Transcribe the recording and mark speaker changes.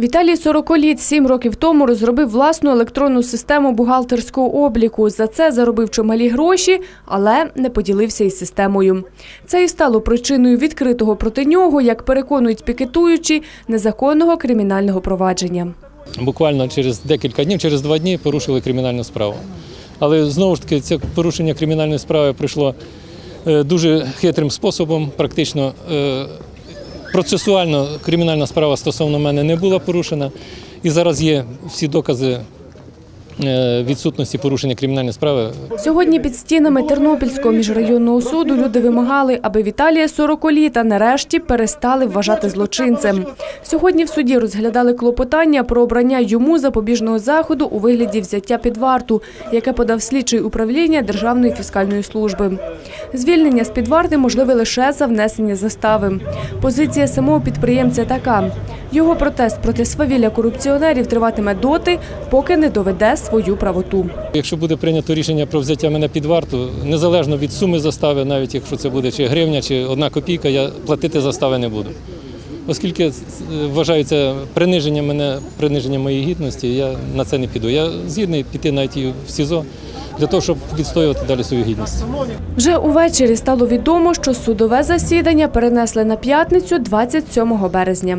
Speaker 1: Віталій Сороколіт сім років тому розробив власну електронну систему бухгалтерського обліку. За це заробив чималі гроші, але не поділився із системою. Це і стало причиною відкритого проти нього, як переконують пікетуючі, незаконного кримінального провадження.
Speaker 2: Буквально через декілька днів, через два дні порушили кримінальну справу. Але знову ж таки, це порушення кримінальної справи прийшло е, дуже хитрим способом. Практично е, процесуально кримінальна справа стосовно мене не була порушена. І зараз є всі докази відсутності порушення кримінальної справи
Speaker 1: Сьогодні під стінами Тернопільського міжрайонного суду люди вимагали, аби Віталія Сороколіта нарешті перестали вважати злочинцем. Сьогодні в суді розглядали клопотання про обрання йому запобіжного заходу у вигляді взяття під варту, яке подав слідчий управління Державної фіскальної служби. Звільнення з під варти можливе лише за внесення застави. Позиція самого підприємця така: його протест проти свавілля корупціонерів триватиме доти, поки не доведе свою правоту.
Speaker 2: Якщо буде прийнято рішення про взяття мене під варту, незалежно від суми застави, навіть якщо це буде чи гривня, чи одна копійка, я платити застави не буду. Оскільки е, вважаю це приниження мене, приниження моєї гідності, я на це не піду. Я згідний піти навіть і в СІЗО для того, щоб відстоювати далі свою гідність.
Speaker 1: Вже увечері стало відомо, що судове засідання перенесли на п'ятницю 27 березня.